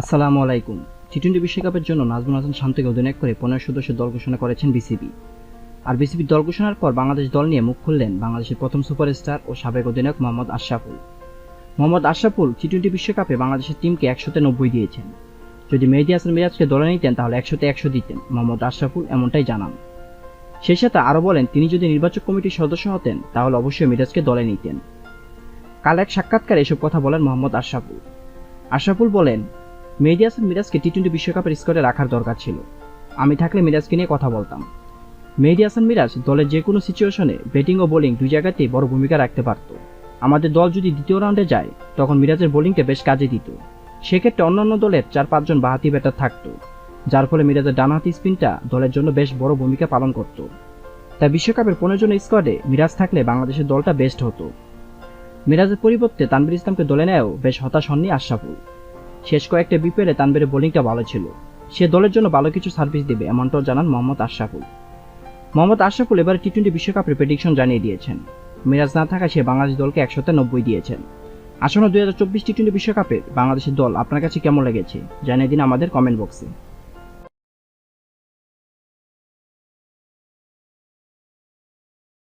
আসসালামু আলাইকুম। T twenty বিশ্বকাপের জন্য নাজমুল হাসান শান্তকে অধিনায়ক করে পনেরো সদস্যের দল ঘোষণা করেছেন বিসিবি। আর বিসিবির দল ঘোষণার পর বাংলাদেশ দল নিয়ে মুখ খুললেন বাংলাদেশের প্রথম সুপারস্টার ও সাবেক অধিনায়ক মোহাম্মদ আশরাফুল। মোহাম্মদ আশরাফুল টি টোয়েন্টি বিশ্বকাপে বাংলাদেশের টিমকে একশোতে নব্বই দিয়েছেন। যদি মেহেদি হাসান মিরাজকে দলে নিতেন, তাহলে একশোতে একশো দিতেন, মোহাম্মদ আশরাফুল এমনটাই জানান। সেই সাথে আরও বলেন, তিনি যদি নির্বাচক কমিটির সদস্য হতেন, তাহলে অবশ্যই মিরাজকে দলে নিতেন। কাল এক সাক্ষাৎকারে এসব কথা বলেন মোহাম্মদ আশরাফুল। আশরাফুল বলেন মেহেদি মিরাজকে টি টোয়েন্টি বিশ্বকাপের স্কোয়াডে রাখার দরকার ছিল। আমি থাকলে মিরাজকে নিয়ে কথা বলতাম। মেহেদি হাসান মিরাজ দলের যে কোনো সিচুয়েশনে ব্যাটিং ও বোলিং দুই জায়গাতেই বড় ভূমিকা রাখতে পারত। আমাদের দল যদি দ্বিতীয় রাউন্ডে যায়, তখন মিরাজের বোলিংটা বেশ কাজে দিত। সেক্ষেত্রে অন্যান্য দলের চার পাঁচজন বাহাতি ব্যাটার থাকতো। যার ফলে মিরাজের ডানহাতি স্পিনটা দলের জন্য বেশ বড় ভূমিকা পালন করত। তাই বিশ্বকাপের পনেরো জন স্কোয়াডে মিরাজ থাকলে বাংলাদেশের দলটা বেস্ট হতো। মিরাজের পরিবর্তে তানবির ইসলামকে দলে নেয়ও বেশ হতাশ হননি আশরাফুল। শেষ কয়েকটা বিপিএলে তানবিরের বোলিংটা ভালো ছিল। সে দলের জন্য ভালো কিছু সার্ভিস দেবে, এমনটাও জানান মোহাম্মদ আশরাফুল। মোহাম্মদ আশরাফুল এবার টি টোয়েন্টি বিশ্বকাপের প্রেডিকশন জানিয়ে দিয়েছেন। মিরাজ না থাকায় সে বাংলাদেশ দলকে একশোতে নব্বই দিয়েছেন। আসন্ন দুই হাজার চব্বিশ টি টোয়েন্টি বিশ্বকাপে বাংলাদেশের দল আপনার কাছে কেমন লেগেছে? জানিয়ে দিন আমাদের কমেন্ট বক্সে